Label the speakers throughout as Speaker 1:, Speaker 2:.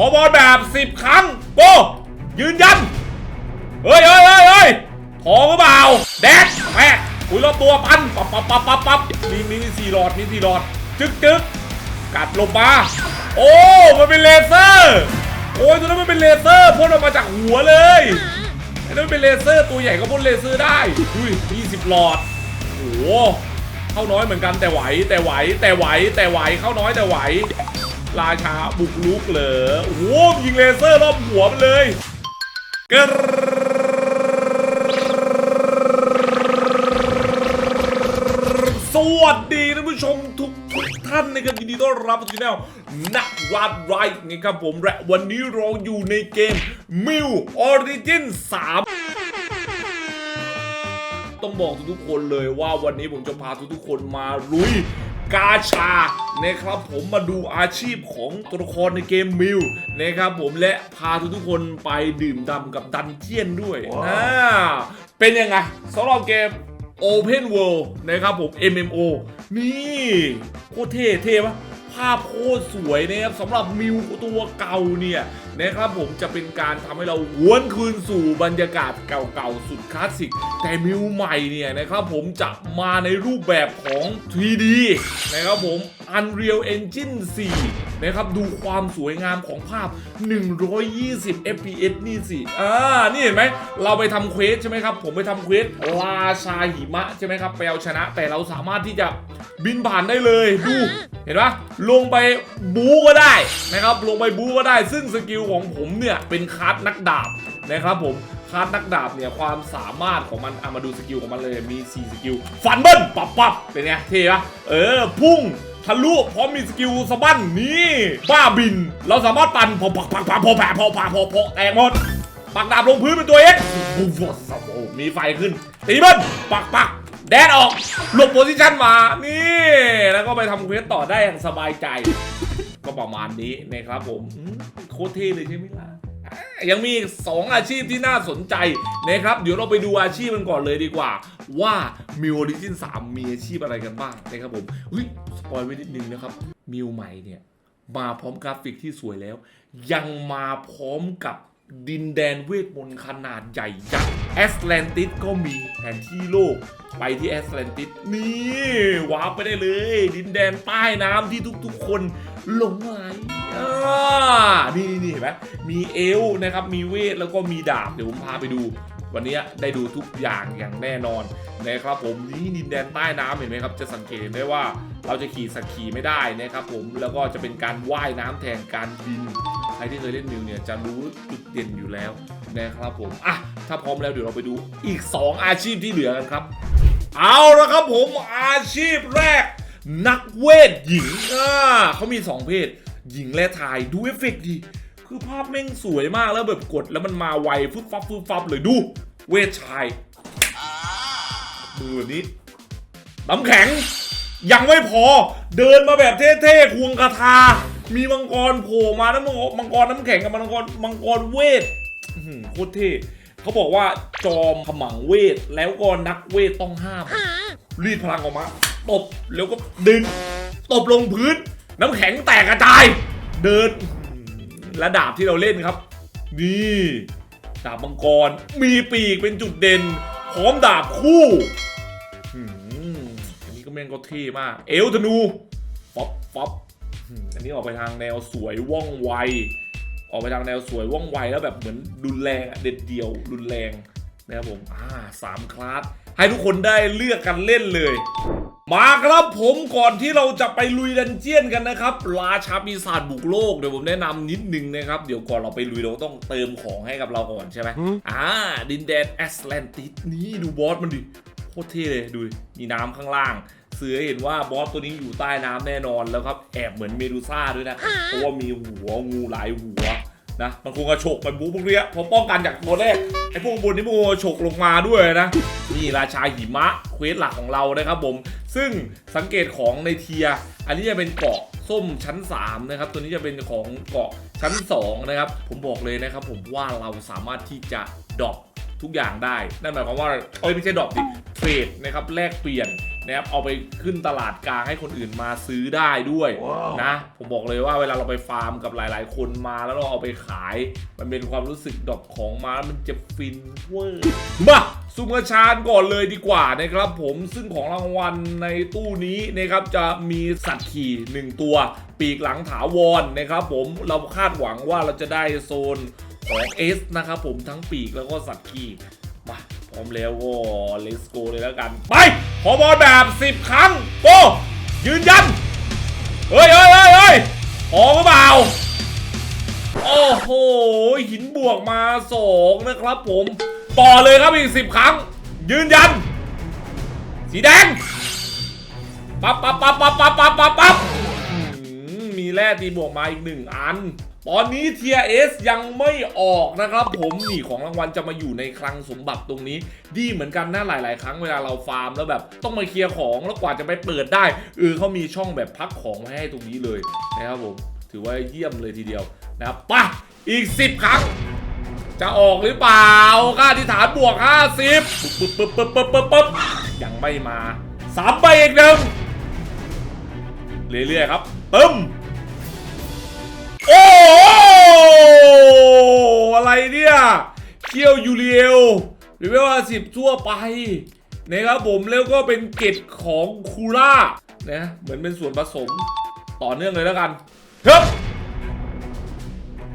Speaker 1: ขอบอลแบบสิบครั้งโกยืนยัน เฮ้ยเฮ้ยเฮ้ยเฮ้ยทอหรือเปล่า แดดแม่คุยรอบตัวปันปับปับปับปับปับมีมีมีสี่หลอดมีสี่หลอด จึ๊กจึ๊กกัดลงมาโอ้ มันเป็นเลเซอร์ โอ้ยตัวนั้นมันเป็นเลเซอร์พ่นออกมาจากหัวเลยไอ้นั่นมันเป็นเลเซอร์ตัวใหญ่ก็พ่นเลเซอร์ได้ดุยยี่สิบหลอดโอ้โหเข้าน้อยเหมือนกันแต่ไหวแต่ไหวแต่ไหวแต่ไหวเข้าน้อยแต่ไหว ราชาบุกลุกเหรอโอ้โหยิงเลเซอร์รอบหัวมันเลยกรสวัสดีท่านผู้ชมทุกทุกท่านนะครับยินดีต้อนรับสู่ช่องนักวาดไรท์นะครับผมและวันนี้เราอยู่ในเกม m i l Origin 3ต้องบอกทุกๆคนเลยว่าวันนี้ผมจะพาทุกๆคนมาลุย กาชานะครับผมมาดูอาชีพของตัวละครในเกมมิวนะครับผมและพาทุกๆคนไปดื่มด่ำกับดันเจียนด้วยนะเป็นยังไงสำหรับเกม Open World นะครับผม MMO นี่ โคตรเท่เท่ปะ ภาพโคตรสวยนะครับสำหรับมิวตัวเก่าเนี่ยนะครับผมจะเป็นการทำให้เราหวนคืนสู่บรรยากาศเก่าๆ สุดคลาสสิก แต่มิวใหม่เนี่ยนะครับผมจะมาในรูปแบบของ 3D นะครับผม Unreal Engine 4 นะครับ ดูความสวยงามของภาพ 120 fps นี่สิ อ่า นี่เห็นไหม เราไปทำเควสใช่ไหมครับ ผมไปทำเควสราชาหิมะใช่ไหมครับ ไปเอาชนะ แต่เราสามารถที่จะ บินผ่านได้เลยดูเห็นปะลงไปบูก็ได้นะครับลงไปบูก็ได้ ซึ่งสกิลของผมเนี่ยเป็นคาร์ดนักดาบนะครับผมคาร์ดนักดาบเนี่ยความสามารถของมันเอามาดูสกิลของมันเลยมี 4 สกิลฟันเบิ้ลปับปับเป็นไงเท่ปะเออพุ่งทะลุพร้อมมีสกิลสะบั้นนี่บ้าบิน เราสามารถปั่นพอปักปักปักพอแผลพอผ่าพอพอแตกหมดปักดาบลงพื้นเป็นตัวเอ็กบูฟสโอ้มีไฟขึ้นตีเบิ้ลปักปัก แดนออก หลบโพซิชันมา นี่ แล้วก็ไปทำเควสต่อได้อย่างสบายใจ ก็ประมาณนี้นะครับผมโคตรเท่เลยใช่ไหมล่ะยังมีอีกสองอาชีพที่น่าสนใจนะครับ เดี๋ยวเราไปดูอาชีพมันก่อนเลยดีกว่า ว่ามิวออริจิน3มีอาชีพอะไรกันบ้างนะครับผมเฮ้ยสปอยไว้นิดนึงนะครับมิวใหม่เนี่ย มาพร้อมกราฟิกที่สวยแล้ว ยังมาพร้อมกับ ดินแดนเวทมนต์ขนาดใหญ่ยักษ์แอสแลนติสก็มีแผนที่โลก ไปที่แอสแลนติสนี่ว้าไปได้เลย ดินแดนใต้น้ำที่ทุกๆ คนหลงไหลอ่านี่นี่เห็นไหมมีเอลนะครับ มีเวทแล้วก็มีดาบ เดี๋ยวผมพาไปดู วันนี้ได้ดูทุกอย่างอย่างแน่นอนนะครับผมนี่ดินแดนใต้น้ำเห็นไหมครับ จะสังเกตได้ว่าเราจะขี่สักขี่ไม่ได้นะครับผมแล้วก็จะเป็นการว่ายน้ำแทนการบินใครที่เคยเล่นมิวเนี่ยจะรู้จุดเด่นอยู่แล้วนะครับผมอะถ้าพร้อมแล้วเดี๋ยวเราไปดูอีก 2 อาชีพที่เหลือกันครับ เอาละครับผมอาชีพแรก นักเวทหญิงอ่าเขามี 2 เพศหญิงและชายดูเอฟเฟกต์ดี คือภาพแม่งสวยมากแล้วแบบกดแล้วมันมาไวฟึบฟับฟึบฟับเลยดู เวทชายมือแบบนี้น้ำแข็ง ยังไม่พอ เดินมาแบบเท่ๆควงกระทา มีมังกรโผล่มาแล้วมังกรมังกรน้ำแข็งกับมังกรมังกรเวทโคตรเท่เขาบอกว่าจอมขมังเวท แล้วก็นักเวทต้องห้าม รีดพลังออกมา ตบแล้วก็ดึง ตบลงพื้น น้ำแข็งแตกกระจาย เดิน และดาบที่เราเล่นครับ นี่ดาบมังกรมีปีกเป็นจุดเด่นพร้อมดาบคู่อันนี้ก็แม่งก็เท่มาก เอลธนูป๊อปป๊อปอันนี้ออกไปทางแนวสวยว่องไว ออกไปทางแนวสวยว่องไวแล้วแบบเหมือนรุนแรงเด็ดเดียวรุนแรงนะครับผมอ่าสามคลาสให้ทุกคนได้เลือกกันเล่นเลย มาครับผมก่อนที่เราจะไปลุยดันเจียนกันนะครับ ราชาปีศาจบุกโลกเดี๋ยวผมแนะนำนิดนึงนะครับ เดี๋ยวก่อนเราไปลุยเราต้องเติมของให้กับเราก่อนใช่ไหมอ่า ดินแดนแอสแลนติสนี่ดูบอสมันดิโคตรเท่เลยดูดิมีน้ำข้างล่าง เสือเห็นว่าบอสตัวนี้อยู่ใต้น้ำแน่นอนแล้วครับ แอบเหมือนเมดูซ่าด้วยนะเพราะว่ามีหัวงูหลายหัวนะมันคงกระฉกไปบู๊พวกเนี้ยเพราะป้องกันจากตัวแรกไอ้พวกบนนี่มันคงกระฉกลงมาด้วยนะนี่ราชาหิมะเควสหลักของเรานะครับผม ซึ่งสังเกตของในเทียร์อันนี้จะเป็นเกาะส้มชั้น 3 นะครับ ตัวนี้จะเป็นของเกาะชั้น 2 นะครับ ผมบอกเลยนะครับ ผมว่าเราสามารถที่จะดรอปทุกอย่างได้ นั่นหมายความว่าเอ้ยไม่ใช่ดรอปดิเทรดนะครับแลกเปลี่ยนนะครับเอาไปขึ้นตลาดกลางให้คนอื่นมาซื้อได้ด้วยนะผมบอกเลยว่าเวลาเราไปฟาร์มกับหลาย ๆ คนมาแล้วเราเอาไปขาย มันเป็นความรู้สึกดอกของมาแล้วมันจะฟินเวอร์มา ซุ่มกระชานก่อนเลยดีกว่านะครับผมซึ่งของรางวัลในตู้นี้นะครับจะมีสัตว์ขี่หนึ่งตัว ปีกหลังถาวรนะครับผมเราคาดหวังว่าเราจะได้โซนของ S นะครับผมทั้งปีกแล้วก็สัตว์ขี่มาพร้อมแล้วก็ let's go เลยแล้วกัน ไปขอบอลแบบ 10 ครั้งโกยืนยัน เฮ้ยเฮ้ยเฮ้ยเฮ้ยออกหรือเปล่าโอ้โห หินบวกมาสองนะครับผม ต่อเลยครับอีกสิบครั้ง ยืนยัน สีแดงปั๊บปั๊บปั๊บปั๊บปั๊บปั๊บปั๊บปั๊บมีแร่ตีบวกมาอีกหนึ่งอัน ตอนนี้เทียเอสยังไม่ออกนะครับ ผมนี่ของรางวัลจะมาอยู่ในคลังสมบัติตรงนี้ ดีเหมือนกันนะหลาย ๆ ครั้งเวลาเราฟาร์มแล้วแบบ ต้องมาเคลียร์ของแล้วกว่าจะไปเปิดได้เออเขามีช่องแบบพักของไว้ให้ตรงนี้เลยนะครับผมถือว่าเยี่ยมเลยทีเดียวนะครับปะอีก 10 ครั้ง จะออกหรือเปล่า ค่าที่ฐานบวก 50ปึ๊บปึ๊บปึ๊บปึ๊บปึ๊บปึ๊บยังไม่มาสามใบอีกหนึ่งเรื่อยๆครับตึ้มโอ้อะไรเนี่ยเคียวยูเรียวหรือว่าสิบทั่วไปนะครับผมแล้วก็เป็นเกตของคูล่านะเหมือนเป็นส่วนผสมต่อเนื่องเลยแล้วกันเฮ้ย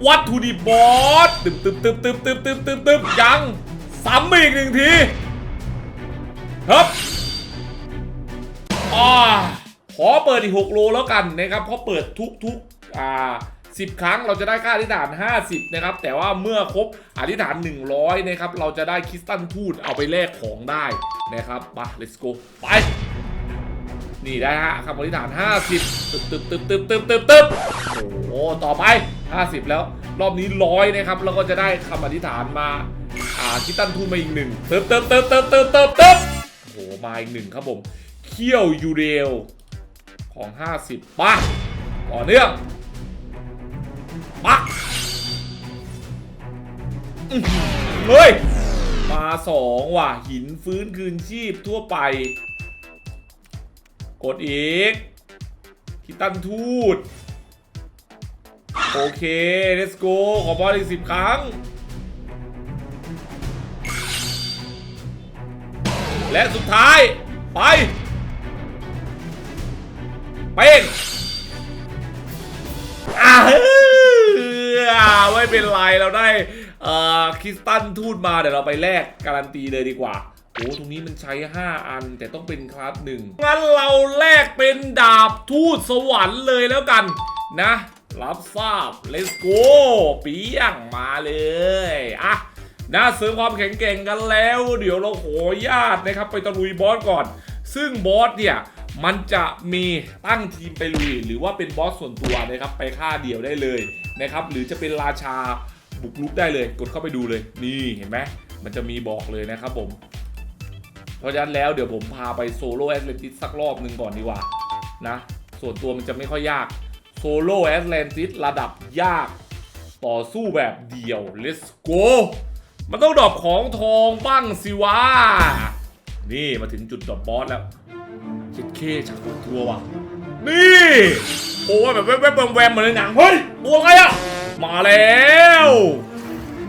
Speaker 1: วัตถุดิบบอสตึบตึบตึบตึบตึบตึบตึบตึบยังซ้ำอีกหนึ่งทีครับอ่าขอเปิดอีก 6 โลแล้วกันนะครับเพราะเปิดทุกทุกอ่า10ครั้งเราจะได้ค่าอธิษฐาน 50 นะครับ แต่ว่าเมื่อครบอธิษฐาน 100 นะครับ เราจะได้คริสตัลทูตเอาไปแลกของได้นะครับมา let's go ไป นี่ได้ฮะคำอธิษฐาน50ตึบตึบตึบตึบตึบตึบตึบโอ้โหต่อไป 50 แล้ว รอบนี้ร้อยนะครับ แล้วก็จะได้คำอธิษฐานมาอ่าคิดตันทูนมาอีกหนึ่งเติบเติบเติบเติบเติบเติบเติบโอ้โหมาอีกหนึ่งครับผมเคี่ยวยูเรลของ 50ป่ะต่อเนื่องปักเฮ้ย มาสองว่ะหินฟื้นคืนชีพทั่วไป กดอีกคิตันทูดโอเค let's go ขอบอลอีกสิบครั้ง และสุดท้าย ไป เป้งอ่าไม่เป็นไร เราได้คริสตันทูตมา เดี๋ยวเราไปแลกการันตีเลยดีกว่า โอ้ตรงนี้มันใช้ 5 อันแต่ต้องเป็นคลาสหนึ่งงั้นเราแลกเป็นดาบทูตสวรรค์เลยแล้วกันนะ รับทราบ let's go เปียงมาเลยอะนะเสริมความแข็งแกร่งกันแล้ว เดี๋ยวเราขอญาตนะครับ ไปตะลุยบอสก่อน ซึ่งบอสเนี่ยมันจะมีตั้งทีมไปลุย หรือว่าเป็นบอสส่วนตัวนะครับ ไปฆ่าเดี่ยวได้เลยนะครับ หรือจะเป็นราชาบุกรุกได้เลย กดเข้าไปดูเลย นี่เห็นไหมมันจะมีบอกเลยนะครับผม เพราะฉะนั้นแล้วเดี๋ยวผมพาไปโซโล่แอตแลนติสสักรอบหนึ่งก่อนดีกว่านะ ส่วนตัวมันจะไม่ค่อยยากโซโล่แอตแลนติสระดับยาก ต่อสู้แบบเดียว let's go มันต้องดรอปของทองบ้างสิวะ นี่มาถึงจุดดรอปบอสแล้วคิดเคชักเปิดทัวว่ะ นี่โอ้ยแบบแวบๆแวมๆเหมือนในหนัง เฮ้ยตัวอะไรอะมาแล้ว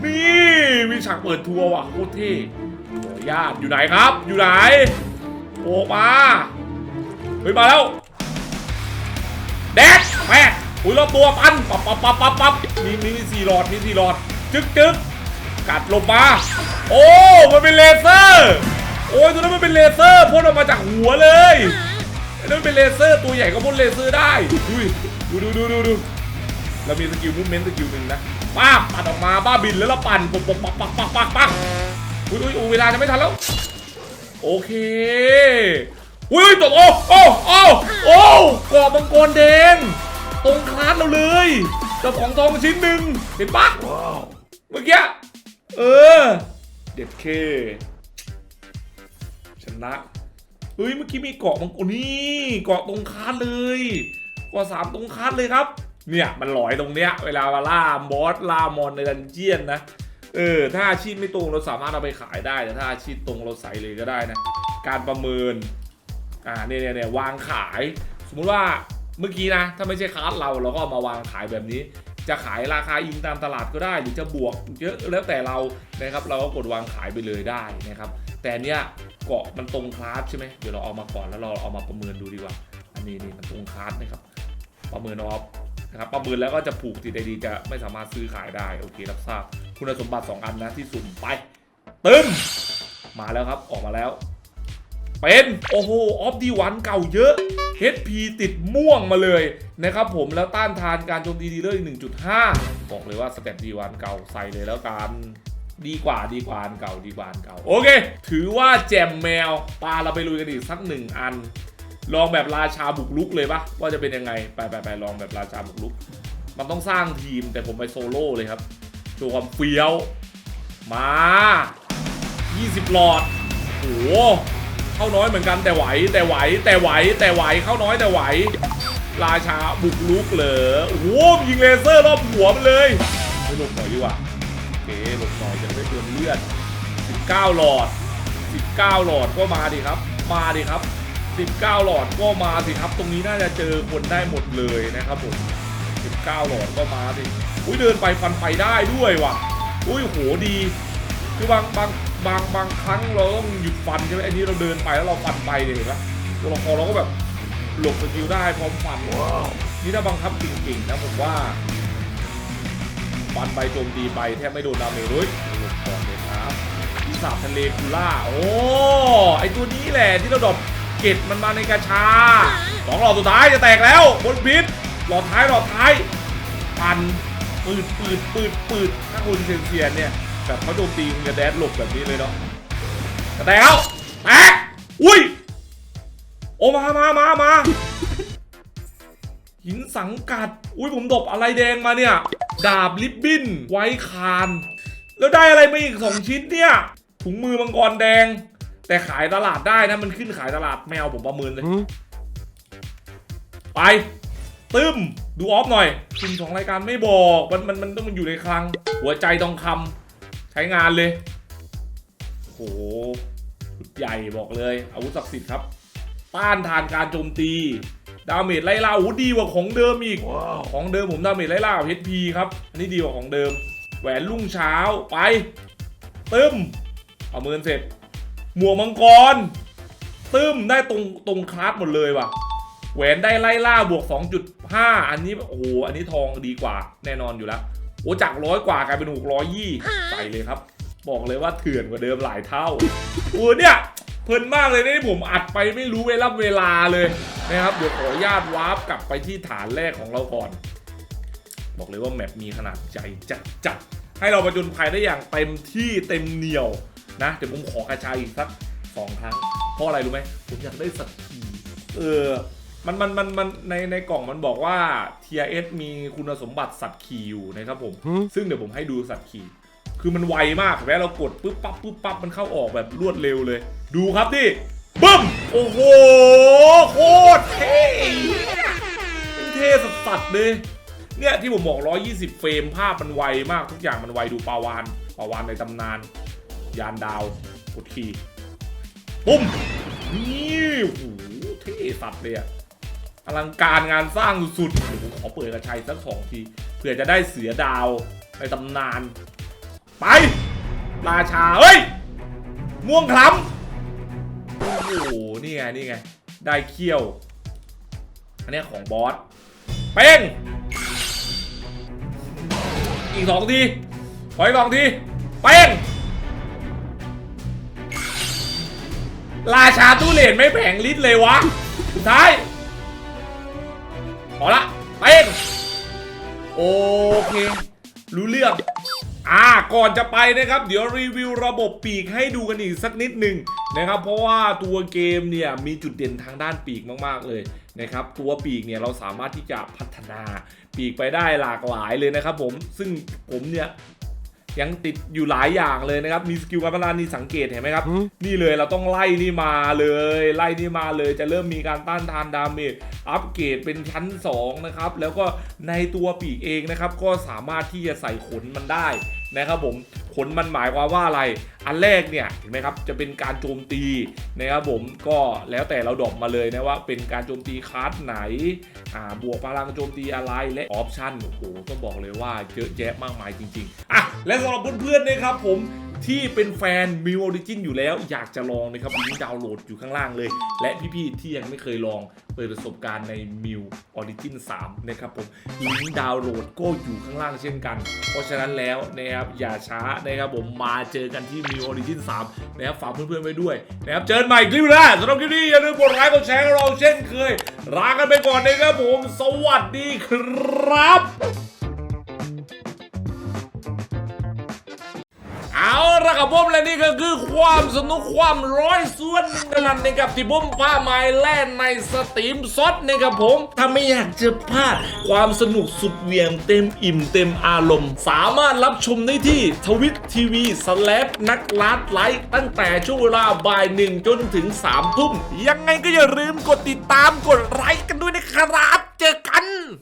Speaker 1: นี่ มีฉากเปิดทัวร์ว่ะโคตรเท่ ญาติอยู่ไหนครับ อยู่ไหนโผล่มาเฮ้ยมาแล้วแดดแม่อุ้ยรอบตัวปันปับปับปับปับปับมีมีมีสี่หลอดมีสี่หลอด จึ๊กจึ๊กกัดลงมา โอ้ มันเป็นเลเซอร์ โอ้ยตัวนั้นมันเป็นเลเซอร์พ่นออกมาจากหัวเลยไอ้นั่นเป็นเลเซอร์ตัวใหญ่ก็พ่นเลเซอร์ได้ดูดูดูดูดูดูเรามีสกิลมูฟเมนต์สกิลหนึ่งนะป้าปัดออกมาบ้าบินแล้วเราปั่นปักปักปักปักปักปักปัก อุ้ยอุ้ยอุ้ยเวลาจะไม่ทันแล้ว โอเค อุ้ยตกโอ้โอ้โอ้โอ้กรอบมังกรแดง ตรงคลาสเราเลยเจ้าของทองชิ้นหนึ่งเห็นปะเมื่อกี้ เออ เด็ดเคชนะเฮ้ยเมื่อกี้มีเกาะมังกรนี่เกาะตรงคานเลยเกาะสามตรงคานเลยครับ เนี่ยมันหลอยตรงเนี้ย เวลามาล่าบอสล่ามอนในดันเจียนนะ เออถ้าอาชีพไม่ตรงเราสามารถเอาไปขายได้แต่ถ้าอาชีพตรงเราใส่เลยก็ได้นะ การประเมินอ่าเนี่ยเนี่ยเนี่ยวางขาย สมมุติว่าเมื่อกี้นะ ถ้าไม่ใช่คาร์ดเราเราก็เอามาวางขายแบบนี้ จะขายราคาอิงตามตลาดก็ได้ หรือจะบวกเยอะแล้วแต่เรานะครับ เราก็กดวางขายไปเลยได้นะครับ แต่เนี้ยเกาะมันตรงคลาสใช่ไหมเดี๋ยวเราเอามาก่อนแล้วเราเอามาประเมินดูดีกว่า อันนี้นี่มันตรงคลาสนะครับ ประเมินออฟนะครับประเมินแล้วก็จะผูกติดไอดีจะไม่สามารถซื้อขายได้โอเครับทราบ คุณสมบัติ 2 อันนะที่สุ่มไปตึ้มมาแล้วครับออกมาแล้ว เป็น โอ้โห ออฟดีวันเก่าเยอะ HP ติดม่วงมาเลยนะครับผมแล้วต้านทานการโจมตีดีเลอร์อีก1.5 บอกเลยว่าสเต็ปดีวันเก่าใส่เลยแล้วกันดีกว่าดีกว่าอันเก่าดีกว่าอันเก่า โอเค ถือว่าแจมแมวปลาเราไปลุยกันอีกสักหนึ่งอัน ลองแบบราชาบุกลุกเลยปะว่าจะเป็นยังไง ไปไปไปลองแบบราชาบุกลุก มันต้องสร้างทีมแต่ผมไปโซโล่เลยครับ โชว์ความเฟี้ยว มา 20 หลอดโอ้โหเข้าน้อยเหมือนกันแต่ไหวแต่ไหวแต่ไหวแต่ไหวเข้าน้อยแต่ไหว ราชาบุกลุกเหรอโอ้โหยิงเลเซอร์รอบหัวมันเลยไม่หลบหน่อยดีกว่าโอเคหลบหน่อยจะไม่เติมเลือด 19 หลอด 19 หลอดก็มาดิครับ มาดิครับ 19 หลอดก็มาสิครับ ตรงนี้น่าจะเจอคนได้หมดเลยนะครับผม 19หลอดก็มาสิอุ้ยเดินไปฟันไปได้ด้วยว่ะอุ้ยโหดีคือบางบางบางบางครั้งเราต้องหยุดฟันใช่ไหมอันนี้เราเดินไปแล้วเราฟันไปเนี่ยเห็นไหมตัวละครเราก็แบบหลบสกิลได้พร้อมฟันนี่ถ้าบังคับเก่งๆนะผมว่าฟันไปโจมตีไปแทบไม่โดนดาเมจเลยหลบก่อนเลยครับปีศาจทะเลคูล่าโอ้ไอตัวนี้แหละที่เราดรอปเก็ดมันมาในกระชาสองหลอดสุดท้ายจะแตกแล้วบนพิษ หลอดท้ายหลอดท้ายปันปืดปืดปืดปืดถ้าคุณเซียนเซียนเนี่ยแบบเขาโจมตีคุณจะแดดหลบแบบนี้เลยเนาะกระแตกแล้วแตกอุ้ยโอมามามามาหินสังกัด อุ้ยผมดบอะไรแดงมาเนี่ย ดาบลิบบิน ไว้คาน แล้วได้อะไรมาอีกสองชิ้นเนี่ย ถุงมือมังกรแดง แต่ขายตลาดได้นะ มันขึ้นขายตลาดแมวผมประเมินเลย ไป ตึมดูออฟหน่อยชิมสองรายการไม่บอก มันมันมันต้องมันอยู่ในคลัง หัวใจทองคำใช้งานเลยโอ้โหชุดใหญ่บอกเลย อาวุธศักดิ์สิทธิ์ครับ ต้านทานการโจมตี ดาเมจไล่ล่าโอ้โหดีกว่าของเดิมอีก ของเดิมผมดาเมจไล่ล่ากับ HP ครับ อันนี้ดีกว่าของเดิม แหวนรุ่งเช้าไป ตึมเอาเมินเสร็จ หมวกมังกร ตึมได้ตรงตรงคลาสหมดเลยว่ะแหวนได้ไล่ล่าบวก 2.5อันนี้โอ้โหอันนี้ทองดีกว่าแน่นอนอยู่แล้วโอ้จากร้อยกว่ากลายเป็นหกร้อยยี่ใส่เลยครับ บอกเลยว่าเถื่อนกว่าเดิมหลายเท่าโอ้เนี่ยเพลินมากเลยนี่ผมอัดไปไม่รู้เวลาเวลาเลยนะครับเดี๋ยวขออนุญาตวาร์ปกลับไปที่ฐานแรกของเราก่อน บอกเลยว่าแมปมีขนาดใหญ่จัดจัดให้เราประจนภัยได้อย่างเต็มที่เต็มเหนียวนะเดี๋ยวผมขอกระจายอีกสักสองครั้งเพราะอะไรรู้ไหมผมอยากได้สักทีเออ มันมันมันมันในในกล่องมันบอกว่า TRS มีคุณสมบัติสัตว์ขี่อยู่นะครับผมซึ่งเดี๋ยวผมให้ดูสัตว์ขี่ คือมันไวมากแม้เรากดปุ๊บปั๊บปุ๊บปั๊บมันเข้าออกแบบรวดเร็วเลย ดูครับดิบึ้ม โอ้โห โคตรเท่เป็นเท่สัสๆเลยเนี่ยที่ผมบอก 120 เฟรมภาพมันไวมากทุกอย่างมันไวดูปาวานปาวานในตำนาน ยานดาวกดขี่ ปุ้มนี่โอ้โหเท่สัสเลยอะ อลังการงานสร้างสุดๆผมขอเปิดกระชัยสักสองทีเผื่อจะได้เสือดาวในตำนาน ไปราชาเฮ้ย ม่วงคล้ำโอ้โหนี่ไงนี่ไง ได้เขี้ยว อันนี้ของบอส เป้ง อีกสองทีขออีกสองที เป้ง ราชาตู้เหรียญไม่แผงลิ้นเลยวะสุดท้าย พอละเป้งโอเค รู้เรื่องอ่าก่อนจะไปนะครับ เดี๋ยวรีวิวระบบปีกให้ดูกันอีกสักนิดหนึ่งนะครับ เพราะว่าตัวเกมเนี่ยมีจุดเด่นทางด้านปีกมาก ๆ เลยนะครับ ตัวปีกเนี่ยเราสามารถที่จะพัฒนาปีกไปได้หลากหลายเลยนะครับผมซึ่งผมเนี่ยยังติดอยู่หลายอย่างเลยนะครับ มีสกิลการพัฒนานี่สังเกตเห็นไหมครับ นี่เลยเราต้องไล่นี่มาเลย ไล่นี่มาเลย จะเริ่มมีการต้านทานดาเมจ อัปเกรดเป็นชั้น 2 นะครับ แล้วก็ในตัวปีกเองนะครับ ก็สามารถที่จะใส่ขนมันได้นะครับผมผลมันหมายความว่าอะไร อันแรกเนี่ยเห็นไหมครับจะเป็นการโจมตีนะครับผมก็แล้วแต่เราดอปมาเลยนะว่า เป็นการโจมตีคลาสไหนอ่าบวกพลังโจมตีอะไรและออปชั่นโอ้โหต้องบอกเลยว่าเยอะแยะมากมายจริงๆอะและสำหรับเพื่อนๆนะครับผม ที่เป็นแฟนมิวออริจินอยู่แล้ว อยากจะลองนะครับลิงก์ดาวน์โหลดอยู่ข้างล่างเลย และพี่ๆที่ยังไม่เคยลองเปิดประสบการณ์ในมิวออริจิน3นะครับผมลิงก์ดาวน์โหลดก็อยู่ข้างล่างเช่นกัน เพราะฉะนั้นแล้วนะครับอย่าช้านะครับผมมาเจอกันที่มิวออริจิน3นะครับฝากเพื่อนๆไว้ด้วยนะครับเจอกันใหม่คลิปหน้าสำหรับคลิปนี้อย่าลืมกดไลค์กดแชร์เราเช่นเคยลากันไปก่อนนะครับผม สวัสดีครับ เอาละครับผมและนี่ก็คือความสนุกความร้อยส่วนนั่นนนะครับที่ผมพาไม้แล่นในสตรีมซดนะครับผมถ้าไม่อยากจะพลาดความสนุกสุดเหวียงเต็มอิ่มเต็มอารมณ์ สามารถรับชมได้ที่ทวิตทีวีสแลปนักลัดไลฟ์ตั้งแต่ช่วงเวลาบ่ายหนึ่งจนถึงสามทุ่มยังไงก็อย่าลืมกดติดตามกดไลค์กันด้วยนะครับ เจอกัน